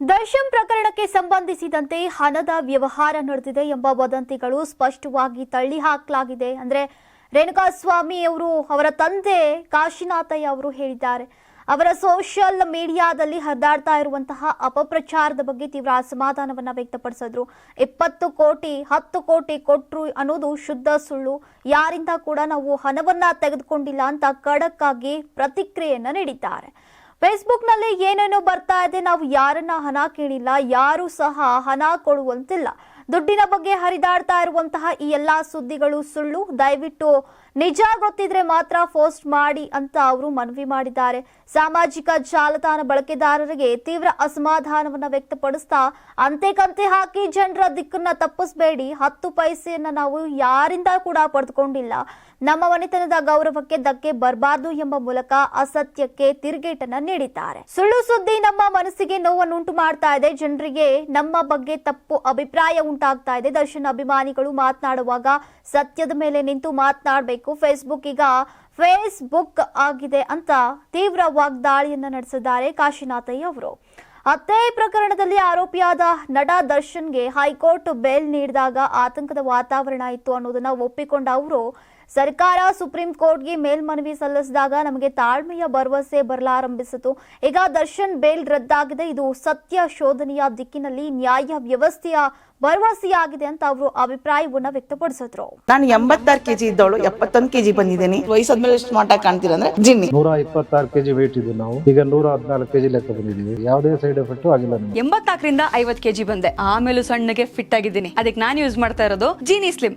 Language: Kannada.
ದರ್ಶನ್ ಪ್ರಕರಣಕ್ಕೆ ಸಂಬಂಧಿಸಿದಂತೆ ಹಣದ ವ್ಯವಹಾರ ನಡೆದಿದೆ ಎಂಬ ವದಂತಿಗಳು ಸ್ಪಷ್ಟವಾಗಿ ತಳ್ಳಿ ಹಾಕಲಾಗಿದೆ. ಅಂದ್ರೆ ರೇಣುಕಾಸ್ವಾಮಿ ಅವರು, ಅವರ ತಂದೆ ಕಾಶಿನಾಥಯ್ಯ ಅವರು ಹೇಳಿದ್ದಾರೆ. ಅವರ ಸೋಷಿಯಲ್ ಮೀಡಿಯಾದಲ್ಲಿ ಹರಿದಾಡ್ತಾ ಇರುವಂತಹ ಅಪಪ್ರಚಾರದ ಬಗ್ಗೆ ತೀವ್ರ ಅಸಮಾಧಾನವನ್ನ ವ್ಯಕ್ತಪಡಿಸಿದ್ರು. ಇಪ್ಪತ್ತು ಕೋಟಿ, ಹತ್ತು ಕೋಟಿ ಕೊಟ್ರು ಅನ್ನೋದು ಶುದ್ಧ ಸುಳ್ಳು. ಯಾರಿಂದ ಕೂಡ ನಾವು ಹಣವನ್ನ ತೆಗೆದುಕೊಂಡಿಲ್ಲ ಅಂತ ಖಡಕ್ಕಾಗಿ ಪ್ರತಿಕ್ರಿಯೆಯನ್ನ ನೀಡಿದ್ದಾರೆ. ಫೇಸ್ಬುಕ್ನಲ್ಲಿ ಏನೇನೋ ಬರ್ತಾ ಇದೆ ನಾವು ಯಾರನ್ನ ಹಣ ಕೇಳಿಲ್ಲ ಯಾರು ಸಹ ಹಣ ಕೊಡುವಂತಿಲ್ಲ. ದುಡ್ಡಿನ ಬಗ್ಗೆ ಹರಿದಾಡ್ತಾ ಇರುವಂತಹ ಈ ಎಲ್ಲಾ ಸುದ್ದಿಗಳು ಸುಳ್ಳು. ದಯವಿಟ್ಟು ನಿಜ ಗೊತ್ತಿದ್ರೆ ಮಾತ್ರ ಪೋಸ್ಟ್ ಮಾಡಿ ಅಂತ ಅವರು ಮನವಿ ಮಾಡಿದ್ದಾರೆ. ಸಾಮಾಜಿಕ ಜಾಲತಾಣ ಬಳಕೆದಾರರಿಗೆ ತೀವ್ರ ಅಸಮಾಧಾನವನ್ನ ವ್ಯಕ್ತಪಡಿಸ್ತಾ ಅಂತೆ ಕಂತೆ ಹಾಕಿ ಜನರ ದಿಕ್ಕನ್ನ ತಪ್ಪಿಸಬೇಡಿ. ಹತ್ತು ಪೈಸೆಯನ್ನ ನಾವು ಯಾರಿಂದ ಕೂಡ ಪಡೆದುಕೊಂಡಿಲ್ಲ. ನಮ್ಮ ಮನೆತನದ ಗೌರವಕ್ಕೆ ಧಕ್ಕೆ ಬರಬಾರ್ದು ಎಂಬ ಮೂಲಕ ಅಸತ್ಯಕ್ಕೆ ತಿರುಗೇಟನ್ನ ನೀಡಿದ್ದಾರೆ. ಸುಳ್ಳು ಸುದ್ದಿ ನಮ್ಮ ಮನಸ್ಸಿಗೆ ನೋವನ್ನುಂಟು ಮಾಡ್ತಾ ಇದೆ. ಜನರಿಗೆ ನಮ್ಮ ಬಗ್ಗೆ ತಪ್ಪು ಅಭಿಪ್ರಾಯ ಉಂಟಾಗ್ತಾ ಇದೆ. ದರ್ಶನ್ ಅಭಿಮಾನಿಗಳು ಮಾತನಾಡುವಾಗ ಸತ್ಯದ ಮೇಲೆ ನಿಂತು ಮಾತನಾಡಬೇಕು. ಫೇಸ್ಬುಕ್ ಈಗ ಫೇಸ್ಬುಕ್ ಆಗಿದೆ ಅಂತ ತೀವ್ರ ವಾಗ್ದಾಳಿಯನ್ನ ನಡೆಸಿದ್ದಾರೆ ಕಾಶಿನಾಥಯ್ಯ ಅವರು. ಹತ್ಯೆ ಪ್ರಕರಣದಲ್ಲಿ ಆರೋಪಿಯಾದ ನಟ ದರ್ಶನ್ಗೆ ಹೈಕೋರ್ಟ್ ಬೇಲ್ ನೀಡಿದಾಗ ಆತಂಕದ ವಾತಾವರಣ ಇತ್ತು ಅನ್ನೋದನ್ನ ಒಪ್ಪಿಕೊಂಡ ಅವರು ಸರ್ಕಾರ ಸುಪ್ರೀಂ ಕೋರ್ಟ್ಗೆ ಮೇಲ್ಮನವಿ ಸಲ್ಲಿಸಿದಾಗ ನಮಗೆ ತಾಳ್ಮೆಯ ಭರವಸೆ ಬರಲಾರಂಭಿಸಿತು. ಈಗ ದರ್ಶನ್ ಬೇಲ್ ರದ್ದಾಗಿದೆ. ಇದು ಸತ್ಯ ಶೋಧನೆಯ ದಿಕ್ಕಿನಲ್ಲಿ ನ್ಯಾಯ ವ್ಯವಸ್ಥೆಯ ಭರವಸೆಯಾಗಿದೆ ಅಂತ ಅವರು ಅಭಿಪ್ರಾಯವನ್ನ ವ್ಯಕ್ತಪಡಿಸಿದ್ರು. ನಾನು ಎಂಬತ್ತಾರು ಕೆಜಿ ಇದ್ದವಳು ಎಪ್ಪತ್ತೊಂದು ಕೆಜಿ ಬಂದಿದ್ದೀನಿ. ವಯಸ್ಸಾದ್ಮೇಲೆ ಸ್ಮಾರ್ಟ್ ಮಾಟ ಕಾಣ್ತೀರ ಅಂದ್ರೆ ಜಿನ್ನಿ. ನೂರ ಇಪ್ಪತ್ತಾರು ಕೆಜಿ ವೇಟ್ ಇದ್ದು ನಾವು. ಈಗ ನೂರ ಹದಿನಾಲ್ಕು ಕೆಜಿ ಲೆಕ್ಕ ಬಂದಿದ್ದೀವಿ. ಯಾವುದೇ ಸೈಡ್ ಎಫೆಕ್ಟ್ ಆಗಿಲ್ಲ ಎಂಬತ್ನಾಲ್ಕರಿಂದ ಐವತ್ ಕೆಜಿ ಬಂದೆ. ಆಮೇಲೆ ಸಣ್ಣಗೆ ಫಿಟ್ ಆಗಿದ್ದೀನಿ. ಅದಕ್ಕೆ ನಾನು ಯೂಸ್ ಮಾಡ್ತಾ ಇರೋದು ಜೀನಿ ಸ್ಲಿಮ್